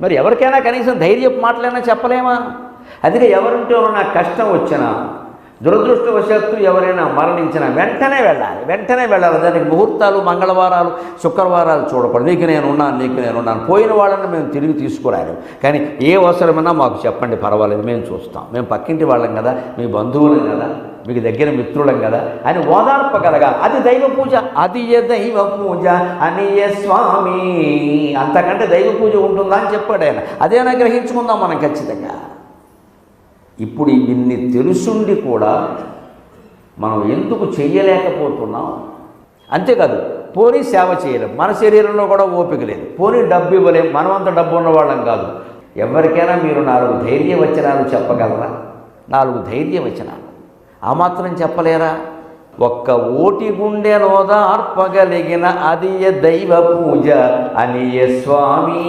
మరి ఎవరికైనా కనీసం ధైర్యపు మాటలైనా చెప్పలేమా? అదిగా ఎవరింటో నా కష్టం వచ్చినా దురదృష్టవశాత్తు ఎవరైనా మరణించినా వెంటనే వెళ్ళాలి. వెంటనే వెళ్ళాలి. దానికి ముహూర్తాలు మంగళవారాలు శుక్రవారాలు చూడకూడదు. నీకు నేను ఉన్నాను నీకు నేను ఉన్నాను. పోయిన వాళ్ళని మేము తిరిగి తీసుకురాలి కానీ ఏ అవసరమైనా మాకు చెప్పండి పర్వాలేదు. మేము చూస్తాం. మేము పక్కింటి వాళ్ళం కదా మీ బంధువులం కదా. మీకు దగ్గర మిత్రులం కదా అని ఓదార్పగలగా అది దైవ పూజ. అది ఏ దైవ పూజ? అని ఏ స్వామి? అంతకంటే దైవ పూజ ఉంటుందా అని చెప్పాడు ఆయన. అదేనా గ్రహించుకుందాం మనం ఖచ్చితంగా. ఇప్పుడు ఇన్ని తెలుసుండి కూడా మనం ఎందుకు చెయ్యలేకపోతున్నాం అంతేకాదు పోనీ సేవ చేయలేం. మన శరీరంలో కూడా ఓపిక లేదు. పోనీ డబ్బు ఇవ్వలేం. మనమంత డబ్బు ఉన్నవాళ్ళం కాదు. ఎవరికైనా మీరు నాలుగు ధైర్య వచనాలు చెప్పగలరా? నాలుగు ధైర్య వచనాలు ఆ మాత్రం చెప్పలేరా? ఒక్క ఓటి గుండెనోదార్పగలిగిన అది ఏ దైవ పూజ అనియ స్వామి.